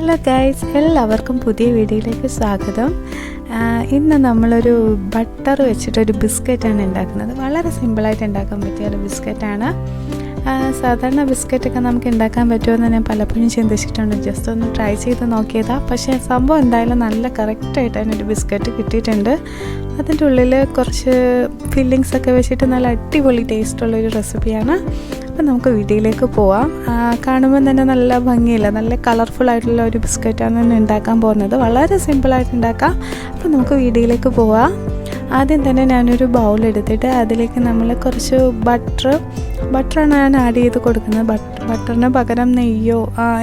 Hello guys എല്ലാവർക്കും പുതിയ വീഡിയോയിലേക്ക് സ്വാഗതം. ഇന്ന് നമ്മളൊരു ബട്ടർ വെച്ചിട്ടൊരു ബിസ്ക്കറ്റാണ് ഉണ്ടാക്കുന്നത്. വളരെ സിമ്പിളായിട്ട് ഉണ്ടാക്കാൻ പറ്റിയ ഒരു ബിസ്ക്കറ്റാണ്. സാധാരണ ബിസ്ക്കറ്റൊക്കെ നമുക്ക് ഉണ്ടാക്കാൻ പറ്റുമെന്ന് ഞാൻ പലപ്പോഴും ചിന്തിച്ചിട്ടുണ്ട്. ജസ്റ്റ് ഒന്ന് ട്രൈ ചെയ്ത് നോക്കിയതാണ് പക്ഷേ സംഭവം എന്തായാലും നല്ല കറക്റ്റായിട്ട് അതിനൊരു ബിസ്ക്കറ്റ് കിട്ടിയിട്ടുണ്ട്. അതിന്റെ ഉള്ളിൽ കുറച്ച് ഫില്ലിങ്സ് ഒക്കെ വെച്ചിട്ട് നല്ല അടിപൊളി ടേസ്റ്റുള്ളൊരു റെസിപ്പിയാണ്. അപ്പം നമുക്ക് വീഡിയോയിലേക്ക് പോവാം. കാണുമ്പം കാണുമ്പോൾ തന്നെ നല്ല ഭംഗിയില്ല. നല്ല കളർഫുൾ ആയിട്ടുള്ള ഒരു ബിസ്ക്കറ്റാണ് തന്നെ ഉണ്ടാക്കാൻ പോകുന്നത്. വളരെ സിമ്പിളായിട്ട് ഉണ്ടാക്കാം. അപ്പം നമുക്ക് വീഡിയോയിലേക്ക് പോവാം. ആദ്യം തന്നെ ഞാനൊരു ബൗൾ എടുത്തിട്ട് അതിലേക്ക് നമ്മൾ കുറച്ച് ബട്ടർ ബട്ടറാണ് ഞാൻ ആഡ് ചെയ്ത് കൊടുക്കുന്നത്. ബട്ട് ബട്ടറിന് പകരം നെയ്യോ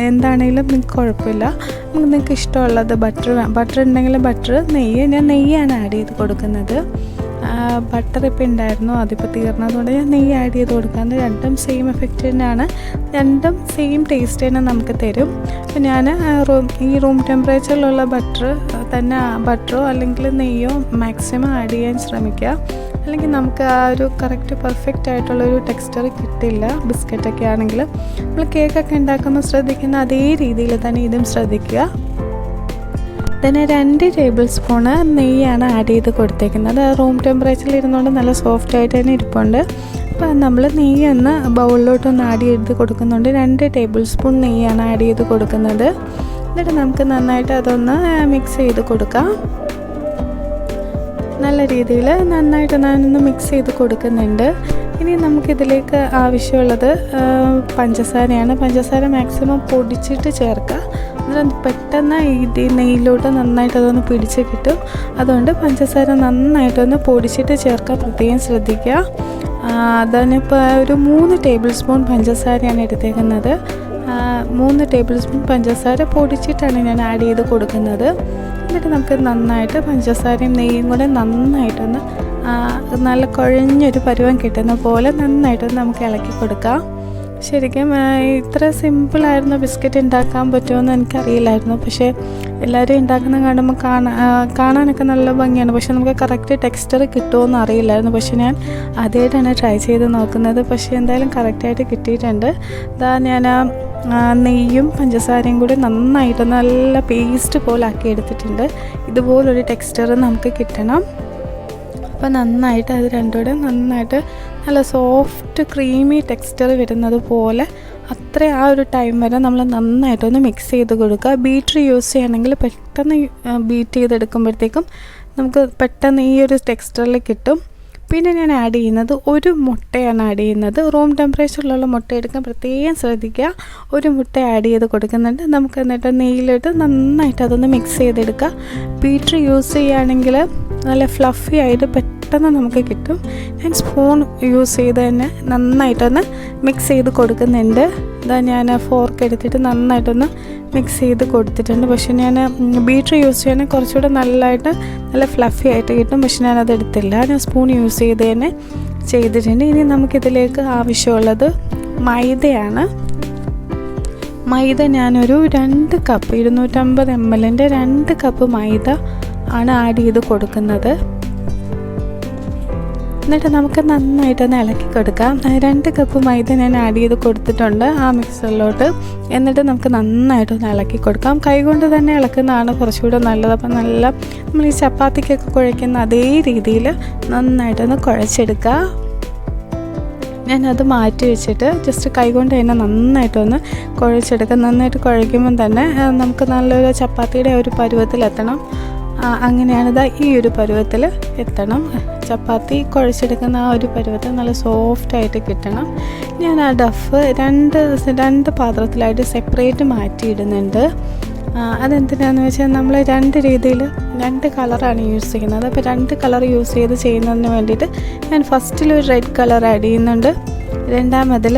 എന്താണെങ്കിലും നിങ്ങൾക്ക് കുഴപ്പമില്ല. നിങ്ങൾക്ക് ഇഷ്ടമുള്ളത് ബട്ടർ ബട്ടർ ഉണ്ടെങ്കിൽ ബട്ടർ നെയ്യ് ഞാൻ നെയ്യാണ് ആഡ് ചെയ്ത് കൊടുക്കുന്നത്. ബട്ടർ ഇപ്പം ഉണ്ടായിരുന്നു അതിപ്പോൾ തീർന്നതുകൊണ്ട് ഞാൻ നെയ്യ് ആഡ് ചെയ്ത് കൊടുക്കാറുണ്ട്. രണ്ടും സെയിം എഫക്റ്റ് തന്നെയാണ്. രണ്ടും സെയിം ടേസ്റ്റ് തന്നെ നമുക്ക് തരും. അപ്പോൾ ഞാൻ റൂം ഈ റൂം ടെമ്പറേച്ചറിലുള്ള ബട്ടർ തന്നെ ബട്ടറോ അല്ലെങ്കിൽ നെയ്യോ മാക്സിമം ആഡ് ചെയ്യാൻ ശ്രമിക്കുക. അല്ലെങ്കിൽ നമുക്ക് ആ ഒരു കറക്റ്റ് പെർഫെക്റ്റ് ആയിട്ടുള്ള ഒരു ടെക്സ്ചർ കിട്ടില്ല. ബിസ്ക്കറ്റൊക്കെ ആണെങ്കിൽ നമ്മൾ കേക്കൊക്കെ ഉണ്ടാക്കുമ്പോൾ ശ്രദ്ധിക്കുന്ന അതേ രീതിയിൽ തന്നെ ഇതും ശ്രദ്ധിക്കുക. തന്നെ രണ്ട് ടേബിൾ സ്പൂണ് നെയ്യാണ് ആഡ് ചെയ്ത് കൊടുത്തേക്കുന്നത്. റൂം ടെമ്പറേച്ചറിൽ ഇരുന്നുകൊണ്ട് നല്ല സോഫ്റ്റ് ആയിട്ട് തന്നെ ഇരിപ്പുണ്ട്. അപ്പോൾ നമ്മൾ നെയ്യ് ഒന്ന് ബൗളിലോട്ടൊന്ന് ആഡ് ചെയ്ത് കൊടുക്കുന്നുണ്ട്. രണ്ട് ടേബിൾ സ്പൂൺ നെയ്യാണ് ആഡ് ചെയ്ത് കൊടുക്കുന്നത്. എന്നിട്ട് നമുക്ക് നന്നായിട്ട് അതൊന്ന് മിക്സ് ചെയ്ത് കൊടുക്കാം. നല്ല രീതിയിൽ നന്നായിട്ട് ഞാനൊന്ന് മിക്സ് ചെയ്ത് കൊടുക്കുന്നുണ്ട്. ഇനി നമുക്കിതിലേക്ക് ആവശ്യമുള്ളത് പഞ്ചസാരയാണ്. പഞ്ചസാര മാക്സിമം പൊടിച്ചിട്ട് ചേർക്കുക. എന്നിട്ട് പെട്ടെന്ന് ഇത് നെയ്യിലോട്ട് നന്നായിട്ട് അതൊന്ന് പിടിച്ച് കിട്ടും. അതുകൊണ്ട് പഞ്ചസാര നന്നായിട്ടൊന്ന് പൊടിച്ചിട്ട് ചേർക്കാൻ പ്രത്യേകം ശ്രദ്ധിക്കുക. അതാണിപ്പോൾ ഒരു മൂന്ന് ടേബിൾ സ്പൂൺ പഞ്ചസാരയാണ് എടുത്തേക്കുന്നത്. മൂന്ന് ടേബിൾ സ്പൂൺ പഞ്ചസാര പൊടിച്ചിട്ടാണ് ഞാൻ ആഡ് ചെയ്ത് കൊടുക്കുന്നത്. എന്നിട്ട് നമുക്ക് നന്നായിട്ട് പഞ്ചസാരയും നെയ്യും കൂടെ നന്നായിട്ടൊന്ന് നല്ല കുഴഞ്ഞൊരു പരുവം കിട്ടുന്ന പോലെ നന്നായിട്ടൊന്ന് നമുക്ക് ഇളക്കി കൊടുക്കാം. ശരിക്കും ഇത്ര സിമ്പിളായിരുന്നു ബിസ്ക്കറ്റ് ഉണ്ടാക്കാൻ പറ്റുമെന്ന് എനിക്കറിയില്ലായിരുന്നു. പക്ഷേ എല്ലാവരും ഉണ്ടാക്കുന്ന കാണുമ്പോൾ കാണാൻ കാണാനൊക്കെ നല്ല ഭംഗിയാണ്. പക്ഷെ നമുക്ക് കറക്റ്റ് ടെക്സ്ചർ കിട്ടുമോയെന്ന് അറിയില്ലായിരുന്നു. പക്ഷെ ഞാൻ ആദ്യമായിട്ടാണ് ട്രൈ ചെയ്ത് നോക്കുന്നത്. പക്ഷേ എന്തായാലും കറക്റ്റായിട്ട് കിട്ടിയിട്ടുണ്ട്. ഇതാ ഞാൻ നെയ്യും പഞ്ചസാരയും കൂടി നന്നായിട്ട് നല്ല പേസ്റ്റ് പോലെ ആക്കി എടുത്തിട്ടുണ്ട് ഇതുപോലൊരു ടെക്സ്ചർ നമുക്ക് കിട്ടണം. അപ്പോൾ നന്നായിട്ട് അത് രണ്ടുകൂടെ നന്നായിട്ട് നല്ല സോഫ്റ്റ് ക്രീമി ടെക്സ്ചർ വരുന്നത് പോലെ അത്ര ആ ഒരു ടൈം വരെ നമ്മൾ നന്നായിട്ടൊന്ന് മിക്സ് ചെയ്ത് കൊടുക്കുക. ബീറ്റർ യൂസ് ചെയ്യണമെങ്കിൽ പെട്ടെന്ന് ബീറ്റ് ചെയ്തെടുക്കുമ്പോഴത്തേക്കും നമുക്ക് പെട്ടെന്ന് ഈ ഒരു ടെക്സ്ചറിൽ കിട്ടും. പിന്നെ ഞാൻ ആഡ് ചെയ്യുന്നത് ഒരു മുട്ടയാണ് ആഡ് ചെയ്യുന്നത്. റൂം ടെമ്പറേച്ചറിലുള്ള മുട്ട എടുക്കാൻ പ്രത്യേകം ശ്രദ്ധിക്കുക. ഒരു മുട്ട ആഡ് ചെയ്ത് കൊടുക്കുന്നുണ്ട്. നമുക്ക് എന്നിട്ട് നെയ്യിലിട്ട് നന്നായിട്ട് അതൊന്ന് മിക്സ് ചെയ്തെടുക്കുക ബീറ്റർ യൂസ് ചെയ്യുകയാണെങ്കിൽ നല്ല ഫ്ലഫി ആയിട്ട് പെട്ടെന്ന് നമുക്ക് കിട്ടും. ഞാൻ സ്പൂൺ യൂസ് ചെയ്ത് തന്നെ നന്നായിട്ടൊന്ന് മിക്സ് ചെയ്ത് കൊടുക്കുന്നുണ്ട്. ഇതാ ഞാൻ ഫോർക്ക് എടുത്തിട്ട് നന്നായിട്ടൊന്ന് മിക്സ് ചെയ്ത് കൊടുത്തിട്ടുണ്ട്. പക്ഷെ ഞാൻ ബീറ്റർ യൂസ് ചെയ്യാൻ കുറച്ചുകൂടെ നല്ലതായിട്ട് നല്ല ഫ്ലഫി ആയിട്ട് കിട്ടും. പക്ഷെ ഞാനത് എടുത്തില്ല. ഞാൻ സ്പൂൺ യൂസ് ചെയ്ത് തന്നെ ചെയ്തിട്ടുണ്ട്. ഇനി നമുക്കിതിലേക്ക് ആവശ്യമുള്ളത് മൈദയാണ്. മൈദ ഞാനൊരു രണ്ട് കപ്പ് ഇരുന്നൂറ്റമ്പത് എം എല്ലിന്റെ രണ്ട് കപ്പ് മൈദ ആണ് ആഡ് ചെയ്ത് കൊടുക്കുന്നത്. എന്നിട്ട് നമുക്ക് നന്നായിട്ടൊന്ന് ഇളക്കി കൊടുക്കാം. രണ്ട് കപ്പ് മൈദ ഞാൻ ആഡ് ചെയ്ത് കൊടുത്തിട്ടുണ്ട് ആ മിക്സറിലോട്ട് എന്നിട്ട് നമുക്ക് നന്നായിട്ടൊന്ന് ഇളക്കി കൊടുക്കാം. കൈകൊണ്ട് തന്നെ ഇളക്കുന്നതാണ് കുറച്ചുകൂടെ നല്ലത്. അപ്പം നല്ല നമ്മൾ ഈ ചപ്പാത്തിക്കൊക്കെ കുഴയ്ക്കുന്ന അതേ രീതിയിൽ നന്നായിട്ടൊന്ന് കുഴച്ചെടുക്കുക. ഞാനത് മാറ്റി വെച്ചിട്ട് ജസ്റ്റ് കൈകൊണ്ട് തന്നെ നന്നായിട്ടൊന്ന് കുഴച്ചെടുക്കാം നന്നായിട്ട് കുഴയ്ക്കുമ്പം തന്നെ നമുക്ക് നല്ലൊരു ചപ്പാത്തിയുടെ ഒരു പരുവത്തിലെത്തണം. ആ, അങ്ങനെയാണ് ഇതാ ഈ ഒരു പരുവത്തിൽ എത്തണം. ചപ്പാത്തി കുഴച്ചെടുക്കുന്ന ആ ഒരു പരുവത്തിൽ നല്ല സോഫ്റ്റായിട്ട് കിട്ടണം. ഞാൻ ആ ഡഫ് രണ്ട് രണ്ട് പാത്രത്തിലായിട്ട് സെപ്പറേറ്റ് മാറ്റിയിടുന്നുണ്ട്. അതെന്തിനാന്ന് വെച്ചാൽ നമ്മൾ രണ്ട് രീതിയിൽ രണ്ട് കളറാണ് യൂസ് ചെയ്യുന്നത്. അപ്പോൾ രണ്ട് കളർ യൂസ് ചെയ്ത് ചെയ്യുന്നതിന് വേണ്ടിയിട്ട് ഞാൻ ഫസ്റ്റിൽ ഒരു റെഡ് കളർ ആഡ് ചെയ്യുന്നുണ്ട്. രണ്ടാമതിൽ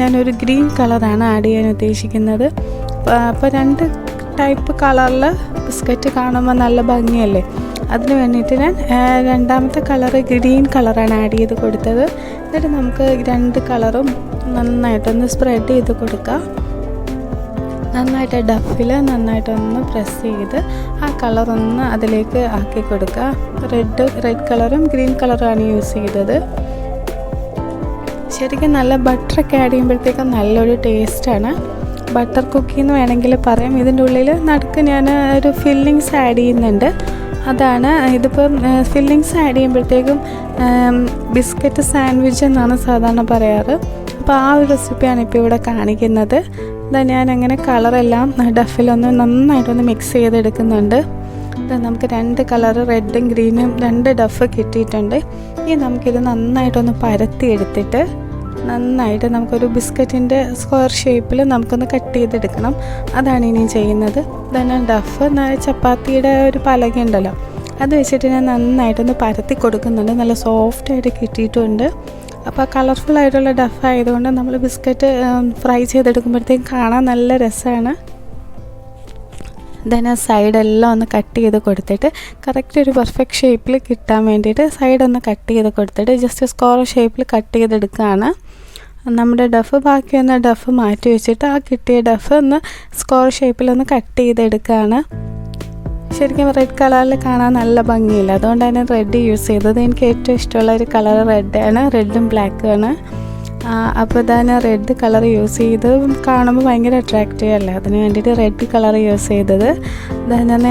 ഞാനൊരു ഗ്രീൻ കളറാണ് ആഡ് ചെയ്യാൻ ഉദ്ദേശിക്കുന്നത്. അപ്പോൾ രണ്ട് ടൈപ്പ് കളറിൽ ബിസ്ക്കറ്റ് കാണുമ്പോൾ നല്ല ഭംഗിയല്ലേ? അതിന് വേണ്ടിയിട്ട് ഞാൻ രണ്ടാമത്തെ കളറ് ഗ്രീൻ കളറാണ് ആഡ് ചെയ്ത് കൊടുത്തത്. എന്നിട്ട് നമുക്ക് രണ്ട് കളറും നന്നായിട്ടൊന്ന് സ്പ്രെഡ് ചെയ്ത് കൊടുക്കാം. നന്നായിട്ട് ഡഫിൽ നന്നായിട്ടൊന്ന് പ്രസ് ചെയ്ത് ആ കളറൊന്ന് അതിലേക്ക് ആക്കി കൊടുക്കുക റെഡ് റെഡ് കളറും ഗ്രീൻ കളറുമാണ് യൂസ് ചെയ്തത്. ശരിക്കും നല്ല ബട്ടറൊക്കെ ആഡ് ചെയ്യുമ്പോഴത്തേക്കും നല്ലൊരു ടേസ്റ്റാണ് ബട്ടർ കുക്കി എന്ന് വേണമെങ്കിൽ പറയാം. ഇതിന്റെ ഉള്ളിൽ നടുക്ക് ഞാൻ ഒരു ഫില്ലിങ്സ് ആഡ് ചെയ്യുന്നുണ്ട്. അതാണ് ഇതിപ്പം ഫില്ലിങ്സ് ആഡ് ചെയ്യുമ്പോഴത്തേക്കും ബിസ്ക്കറ്റ് സാൻഡ്വിച്ച് എന്നാണ് സാധാരണ പറയാറ്. അപ്പോൾ ആ ഒരു റെസിപ്പിയാണ് ഇപ്പോൾ ഇവിടെ കാണിക്കുന്നത്. ഇതാ ഞാൻ അങ്ങനെ കളറെല്ലാം ഡഫിലൊന്ന് നന്നായിട്ടൊന്ന് മിക്സ് ചെയ്തെടുക്കുന്നുണ്ട്. നമുക്ക് രണ്ട് കളർ റെഡും ഗ്രീനും രണ്ട് ഡഫ് കിട്ടിയിട്ടുണ്ട്. ഇനി നമുക്കിത് നന്നായിട്ടൊന്ന് പരത്തി എടുത്തിട്ട് നന്നായിട്ട് നമുക്കൊരു ബിസ്ക്കറ്റിന്റെ സ്ക്വയർ ഷേപ്പിൽ നമുക്കൊന്ന് കട്ട് ചെയ്തെടുക്കണം. അതാണ് ഇനി ചെയ്യുന്നത്. തന്നെ ഡഫ് ചപ്പാത്തിയുടെ ഒരു പലക ഉണ്ടല്ലോ. അത് വെച്ചിട്ട് ഞാൻ നന്നായിട്ടൊന്ന് പരത്തി കൊടുക്കുന്നുണ്ട്. നല്ല സോഫ്റ്റായിട്ട് കിട്ടിയിട്ടുണ്ട്. അപ്പോൾ കളർഫുൾ ആയിട്ടുള്ള ഡഫ് ആയതുകൊണ്ട് നമ്മൾ ബിസ്ക്കറ്റ് ഫ്രൈ ചെയ്തെടുക്കുമ്പോഴത്തേക്കും കാണാൻ നല്ല രസമാണ്. ദെൻ സൈഡെല്ലാം ഒന്ന് കട്ട് ചെയ്ത് കൊടുത്തിട്ട് കറക്റ്റ് ഒരു പെർഫെക്റ്റ് ഷേപ്പിൽ കിട്ടാൻ വേണ്ടിയിട്ട് സൈഡ് ഒന്ന് കട്ട് ചെയ്ത് കൊടുത്തിട്ട് ജസ്റ്റ് സ്കോർ ഷേപ്പിൽ കട്ട് ചെയ്തെടുക്കുകയാണ്. നമ്മുടെ ഡഫ് ബാക്കി വന്ന ഡഫ് മാറ്റി വെച്ചിട്ട് ആ കിട്ടിയ ഡഫ് ഒന്ന് സ്ക്വയർ ഷേപ്പിൽ ഒന്ന് കട്ട് ചെയ്തെടുക്കുകയാണ് ശരിക്കും റെഡ് കളറിൽ കാണാൻ നല്ല ഭംഗിയില്ല. അതുകൊണ്ട് തന്നെ റെഡ് യൂസ് ചെയ്തത് എനിക്ക് ഏറ്റവും ഇഷ്ടമുള്ള ഒരു കളർ റെഡാണ് റെഡും ബ്ലാക്കുമാണ് അപ്പോൾ ഇതാണ് റെഡ് കളർ യൂസ് ചെയ്ത് കാണുമ്പോൾ ഭയങ്കര അട്രാക്റ്റീവ് അല്ലേ? അതിന് വേണ്ടിയിട്ട് റെഡ് കളർ യൂസ് ചെയ്തത്. ഞാൻ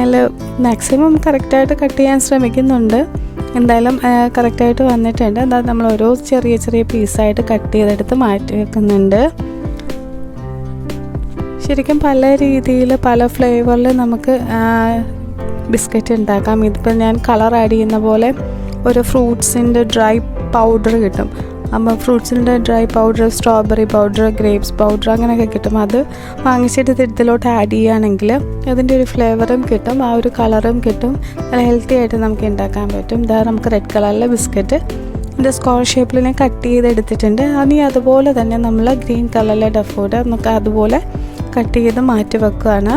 മാക്സിമം കറക്റ്റായിട്ട് കട്ട് ചെയ്യാൻ ശ്രമിക്കുന്നുണ്ട്. എന്തായാലും കറക്റ്റായിട്ട് വന്നിട്ടുണ്ട്. എന്താ നമ്മൾ ഓരോ ചെറിയ ചെറിയ പീസായിട്ട് കട്ട് ചെയ്തെടുത്ത് മാറ്റി വെക്കുന്നുണ്ട്. ശരിക്കും പല രീതിയിൽ പല ഫ്ലേവറിൽ നമുക്ക് ബിസ്ക്കറ്റ് ഉണ്ടാക്കാം. ഇതിപ്പോൾ ഞാൻ കളർ ആഡ് ചെയ്യുന്ന പോലെ ഒരു ഫ്രൂട്ട്സിന്റെ ഡ്രൈ പൗഡർ കിട്ടും. അപ്പോൾ ഫ്രൂട്ട്സിന്റെ dry powder strawberry powder grapes powder അങ്ങനെയൊക്കെ കിട്ടും. അത് വാങ്ങിച്ചിട്ട് ഇതിലോട്ട് ആഡ് ചെയ്യുകയാണെങ്കിൽ അതിന്റെ ഒരു ഫ്ലേവറും കിട്ടും ആ ഒരു കളറും കിട്ടും. നല്ല ഹെൽത്തി ആയിട്ട് നമുക്ക് ഉണ്ടാക്കാൻ പറ്റും. ഇതാ നമുക്ക് റെഡ് കളറിലെ ബിസ്ക്കറ്റ്. ഇതിന്റെ സ്ക്വയർ ഷേപ്പിൽ ഞാൻ കട്ട് ചെയ്തെടുത്തിട്ടുണ്ട്. ഇനി അതുപോലെ തന്നെ നമ്മൾ ഗ്രീൻ കളറിലെ ഡഫോഡ് നമുക്ക് അതുപോലെ കട്ട് ചെയ്ത് മാറ്റി വെക്കുകയാണ്.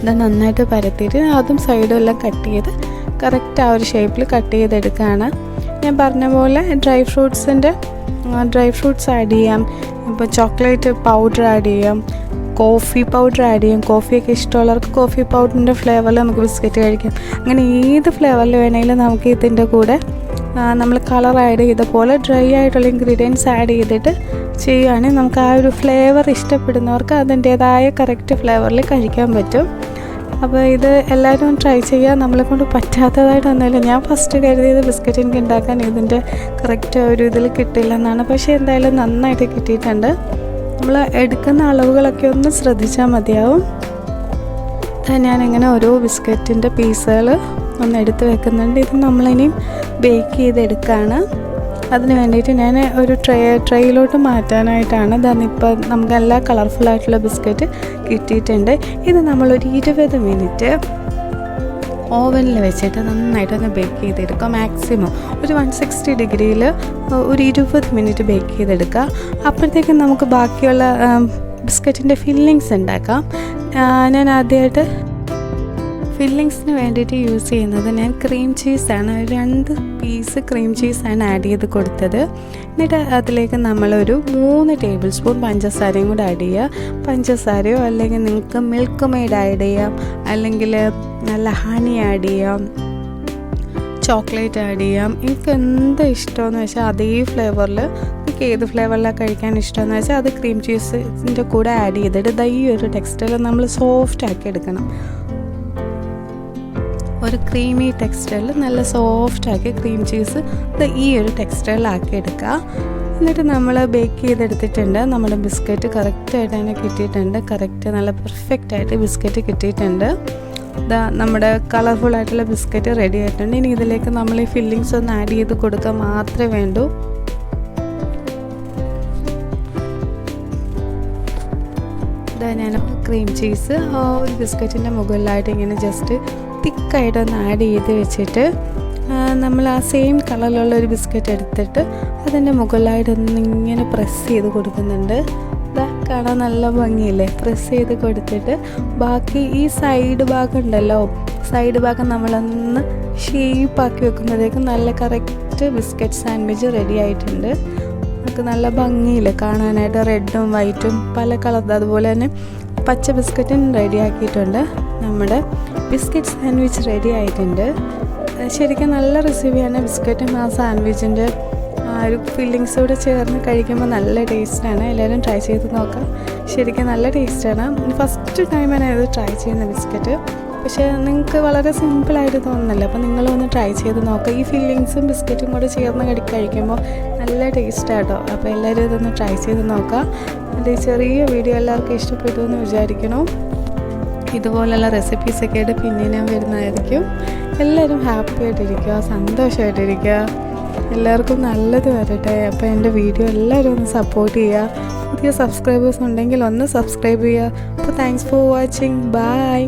അത് നന്നായിട്ട് പരത്തിയിട്ട് അതും സൈഡും എല്ലാം കട്ട് ചെയ്ത് കറക്റ്റ് ആ ഒരു ഷേപ്പിൽ കട്ട് ചെയ്തെടുക്കുകയാണ്. ഞാൻ പറഞ്ഞ പോലെ ഡ്രൈ ഫ്രൂട്ട്സിന്റെ ഡ്രൈ ഫ്രൂട്ട്സ് ആഡ് ചെയ്യാം. ഇപ്പോൾ ചോക്ലേറ്റ് പൗഡർ ആഡ് ചെയ്യാം. കോഫി പൗഡർ ആഡ് ചെയ്യാം. കോഫിയൊക്കെ ഇഷ്ടമുള്ളവർക്ക് കോഫി പൗഡറിന്റെ ഫ്ലേവറിൽ നമുക്ക് ബിസ്ക്കറ്റ് കഴിക്കാം. അങ്ങനെ ഏത് ഫ്ലേവറിൽ വേണമെങ്കിലും നമുക്ക് ഇതിന്റെ കൂടെ നമ്മൾ കളർ ആഡ് ചെയ്ത പോലെ ഡ്രൈ ആയിട്ടുള്ള ഇൻഗ്രീഡിയൻസ് ആഡ് ചെയ്തിട്ട് ചെയ്യുകയാണെങ്കിൽ നമുക്ക് ആ ഒരു ഫ്ലേവർ ഇഷ്ടപ്പെടുന്നവർക്ക് അതിന്റേതായ കറക്റ്റ് ഫ്ലേവറിൽ കഴിക്കാൻ പറ്റും. അപ്പോൾ ഇത് എല്ലാവരും ട്രൈ ചെയ്യുക. നമ്മളെ കൊണ്ട് പറ്റാത്തതായിട്ട് വന്നില്ല ഞാൻ ഫസ്റ്റ് കരുതിയത് ബിസ്ക്കറ്റ് എനിക്ക് ഉണ്ടാക്കാൻ ഇതിന്റെ കറക്റ്റ് ഒരു ഇതിൽ കിട്ടില്ലെന്നാണ്. പക്ഷേ എന്തായാലും നന്നായിട്ട് കിട്ടിയിട്ടുണ്ട്. നമ്മൾ എടുക്കുന്ന അളവുകളൊക്കെ ഒന്ന് ശ്രദ്ധിച്ചാൽ മതിയാവും. ഞാനിങ്ങനെ ഓരോ ബിസ്ക്കറ്റിന്റെ പീസുകൾ ഒന്ന് എടുത്ത് വെക്കുന്നുണ്ട്. ഇത് നമ്മളിനിയും ബേക്ക് ചെയ്തെടുക്കുകയാണ് അതിന് വേണ്ടിയിട്ട് ഞാൻ ഒരു ട്രേ ട്രേയിലോട്ട് മാറ്റാനായിട്ടാണ് ഇതാണിപ്പോൾ നമുക്ക് എല്ലാ കളർഫുള്ളായിട്ടുള്ള ബിസ്ക്കറ്റ് കിട്ടിയിട്ടുണ്ട്. ഇത് നമ്മളൊരു ഇരുപത് മിനിറ്റ് ഓവനിൽ വെച്ചിട്ട് നന്നായിട്ടൊന്ന് ബേക്ക് ചെയ്തെടുക്കുക മാക്സിമം ഒരു വൺ സിക്സ്റ്റി ഡിഗ്രിയിൽ ഒരു ഇരുപത് മിനിറ്റ് ബേക്ക് ചെയ്തെടുക്കുക. അപ്പോഴത്തേക്കും നമുക്ക് ബാക്കിയുള്ള ബിസ്ക്കറ്റിന്റെ ഫില്ലിങ്സ് ഉണ്ടാക്കാം. ഞാൻ ആദ്യമായിട്ട് ഫില്ലിങ്സിന് വേണ്ടിയിട്ട് യൂസ് ചെയ്യുന്നത് ഞാൻ ക്രീം ചീസാണ്. രണ്ട് പീസ് ക്രീം ചീസാണ് ആഡ് ചെയ്ത് കൊടുത്തത്. എന്നിട്ട് അതിലേക്ക് നമ്മളൊരു മൂന്ന് ടേബിൾ സ്പൂൺ പഞ്ചസാരയും കൂടെ ആഡ് ചെയ്യുക. പഞ്ചസാരയോ അല്ലെങ്കിൽ നിങ്ങൾക്ക് മിൽക്ക് മെയ്ഡ് ആഡ് ചെയ്യാം. അല്ലെങ്കിൽ നല്ല ഹണി ആഡ് ചെയ്യാം. ചോക്ലേറ്റ് ആഡ് ചെയ്യാം. എനിക്ക് എന്ത് ഇഷ്ടമെന്ന് വെച്ചാൽ അതേ ഫ്ലേവറിൽ നിങ്ങൾക്ക് ഏത് ഫ്ലേവറിലാണ് കഴിക്കാൻ ഇഷ്ടമെന്ന് വെച്ചാൽ അത് ക്രീം ചീസിന്റെ കൂടെ ആഡ് ചെയ്തിട്ട് ദൈ ഒരു ടെക്സ്റ്റൈൽ നമ്മൾ സോഫ്റ്റ് ആക്കി എടുക്കണം. ഒരു ക്രീമി ടെക്സ്റ്റൈൽ നല്ല സോഫ്റ്റ് ആക്കി ക്രീം ചീസ് ഈ ഒരു ടെക്സ്റ്റൈലാക്കി എടുക്കുക എന്നിട്ട് നമ്മൾ ബേക്ക് ചെയ്തെടുത്തിട്ടുണ്ട്. നമ്മുടെ ബിസ്ക്കറ്റ് കറക്റ്റായിട്ട് തന്നെ കിട്ടിയിട്ടുണ്ട്. കറക്റ്റ് നല്ല പെർഫെക്റ്റ് ആയിട്ട് ബിസ്ക്കറ്റ് കിട്ടിയിട്ടുണ്ട്. ഇതാ നമ്മുടെ കളർഫുൾ ആയിട്ടുള്ള ബിസ്ക്കറ്റ് റെഡി ആയിട്ടുണ്ട്. ഇനി ഇതിലേക്ക് നമ്മൾ ഈ ഫില്ലിങ്സ് ഒന്ന് ആഡ് ചെയ്ത് കൊടുക്കാൻ മാത്രമേ വേണ്ടൂ. ഇതാ ഞാൻ ക്രീം ചീസ് ഒരു ബിസ്ക്കറ്റിന്റെ മുകളിലായിട്ട് ഇങ്ങനെ ജസ്റ്റ് തിക്കായിട്ടൊന്ന് ആഡ് ചെയ്ത് വെച്ചിട്ട് നമ്മൾ ആ സെയിം കളറിലുള്ള ഒരു ബിസ്ക്കറ്റ് എടുത്തിട്ട് അതിന്റെ മുകളിലായിട്ടൊന്ന് ഇങ്ങനെ പ്രസ് ചെയ്ത് കൊടുക്കുന്നുണ്ട്. ഇതാ കാണാൻ നല്ല ഭംഗിയില്ലേ? പ്രസ് ചെയ്ത് കൊടുത്തിട്ട് ബാക്കി ഈ സൈഡ് ഭാഗം ഉണ്ടല്ലോ സൈഡ് ഭാഗം നമ്മളൊന്ന് ഷേപ്പാക്കി വെക്കുമ്പോഴത്തേക്കും നല്ല കറക്റ്റ് ബിസ്ക്കറ്റ് സാൻഡ്വിച്ച് റെഡി ആയിട്ടുണ്ട്. നമുക്ക് നല്ല ഭംഗിയില്ലേ? കാണാനായിട്ട് റെഡും വൈറ്റും പല കളർ അതുപോലെ തന്നെ പച്ച ബിസ്ക്കറ്റും റെഡി ആക്കിയിട്ടുണ്ട്. നമ്മുടെ ബിസ്ക്കറ്റ് സാൻഡ്വിച്ച് റെഡി ആയിട്ടുണ്ട്. ശരിക്കും നല്ല റെസിപ്പിയാണ് ബിസ്ക്കറ്റും ആ സാൻഡ്വിച്ചിന്റെ ആ ഒരു ഫില്ലിങ്സോട് ചേർന്ന് കഴിക്കുമ്പോൾ നല്ല ടേസ്റ്റാണ് എല്ലാവരും ട്രൈ ചെയ്ത് നോക്കാം. ശരിക്കും നല്ല ടേസ്റ്റാണ് ഫസ്റ്റ് ടൈമാണ് ഇത് ട്രൈ ചെയ്യുന്ന ബിസ്ക്കറ്റ്. പക്ഷേ നിങ്ങൾക്ക് വളരെ സിമ്പിളായിട്ട് തോന്നുന്നില്ല. അപ്പോൾ നിങ്ങളൊന്ന് ട്രൈ ചെയ്ത് നോക്കുക ഈ ഫില്ലിങ്സും ബിസ്ക്കറ്റും കൂടെ ചേർന്ന് കടി കഴിക്കുമ്പോൾ നല്ല ടേസ്റ്റാട്ടോ അപ്പോൾ എല്ലാവരും ഇതൊന്ന് ട്രൈ ചെയ്ത് നോക്കുക ഈ ചെറിയ വീഡിയോ എല്ലാവർക്കും ഇഷ്ടപ്പെട്ടു എന്ന് വിചാരിക്കണം ഇതുപോലുള്ള റെസിപ്പീസൊക്കെ ആയിട്ട് പിന്നെ ഞാൻ വരുന്നതായിരിക്കും. എല്ലാവരും ഹാപ്പി ആയിട്ടിരിക്കുക സന്തോഷമായിട്ടിരിക്കുക എല്ലാവർക്കും നല്ലത് വരട്ടെ. അപ്പോൾ എന്റെ വീഡിയോ എല്ലാവരും ഒന്ന് സപ്പോർട്ട് ചെയ്യുക. പുതിയ സബ്സ്ക്രൈബേഴ്സ് ഉണ്ടെങ്കിൽ ഒന്ന് സബ്സ്ക്രൈബ് ചെയ്യുക. അപ്പോൾ താങ്ക്സ് ഫോർ വാച്ചിങ് ബൈ